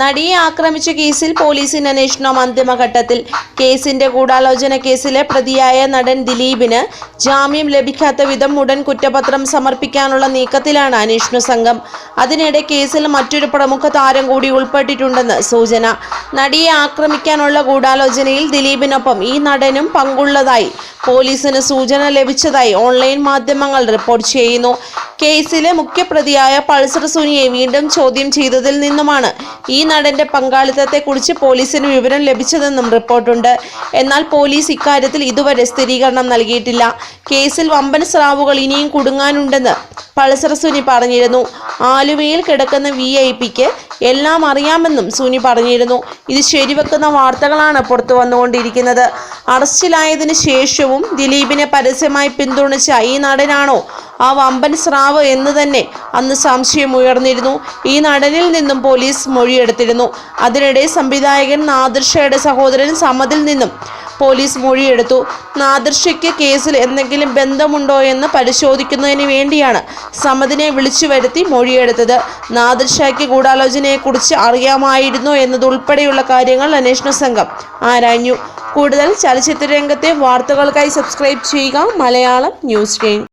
നടിയെ ആക്രമിച്ച കേസിൽ പോലീസിന്റെ അന്വേഷണം അന്തിമഘട്ടത്തിൽ. കേസിന്റെ ഗൂഢാലോചന കേസിലെ പ്രതിയായ നടൻ ദിലീപിന് ജാമ്യം ലഭിക്കാത്ത വിധം ഉടൻ കുറ്റപത്രം സമർപ്പിക്കാനുള്ള നീക്കത്തിലാണ് അന്വേഷണ സംഘം. അതിനിടെ കേസിൽ മറ്റൊരു പ്രമുഖ താരം കൂടി ഉൾപ്പെട്ടിട്ടുണ്ടെന്ന് സൂചന. നടിയെ ആക്രമിക്കാനുള്ള ഗൂഢാലോചനയിൽ ദിലീപിനൊപ്പം ഈ നടനും പങ്കുള്ളതായി പോലീസിന് സൂചന ലഭിച്ചതായി ഓൺലൈൻ മാധ്യമങ്ങൾ റിപ്പോർട്ട് ചെയ്യുന്നു. കേസിലെ മുഖ്യപ്രതിയായ പൾസർ സുനിയെ വീണ്ടും ചോദ്യം ചെയ്തതിൽ നിന്നുമാണ് ഈ നടന്റെ പങ്കാളിത്തത്തെക്കുറിച്ച് പോലീസിന് വിവരം ലഭിച്ചതെന്നും റിപ്പോർട്ടുണ്ട്. എന്നാൽ പോലീസ് ഇക്കാര്യത്തിൽ ഇതുവരെ സ്ഥിരീകരണം നൽകിയിട്ടില്ല. കേസിൽ വമ്പൻ സ്രാവുകൾ ഇനിയും കുടുങ്ങാനുണ്ടെന്ന് പൾസർ സുനി പറഞ്ഞിരുന്നു. ആലുവയിൽ കിടക്കുന്ന വി ഐ പിക്ക് എല്ലാം അറിയാമെന്നും സുനി പറഞ്ഞിരുന്നു. ഇത് ശരിവെക്കുന്ന വാർത്തകളാണ് പുറത്തു വന്നുകൊണ്ടിരിക്കുന്നത്. അറസ്റ്റിലായതിനു ശേഷവും ദിലീപിനെ പരസ്യമായി പിന്തുണച്ച ഈ നടനാണോ ആ വമ്പൻ സ്രാവ് എന്ന് തന്നെ അന്ന് സംശയം ഉയർന്നിരുന്നു. ഈ നടനിൽ നിന്നും പോലീസ് മൊഴിയെടുത്തിരുന്നു. അതിനിടെ സംവിധായകൻ നാദിർഷയുടെ സഹോദരൻ സമതിൽ നിന്നും പോലീസ് മൊഴിയെടുത്തു. നാദിർഷയ്ക്ക് കേസിൽ എന്തെങ്കിലും ബന്ധമുണ്ടോ എന്ന് പരിശോധിക്കുന്നതിന് വേണ്ടിയാണ് സമതിനെ വിളിച്ചു വരുത്തി മൊഴിയെടുത്തത്. നാദിർഷയ്ക്ക് ഗൂഢാലോചനയെക്കുറിച്ച് അറിയാമായിരുന്നോ എന്നതുൾപ്പെടെയുള്ള കാര്യങ്ങൾ അന്വേഷണ സംഘം ആരാഞ്ഞു. കൂടുതൽ ചലച്ചിത്ര രംഗത്തെ വാർത്തകൾക്കായി സബ്സ്ക്രൈബ് ചെയ്യുക മലയാളം ന്യൂസ് ടൈം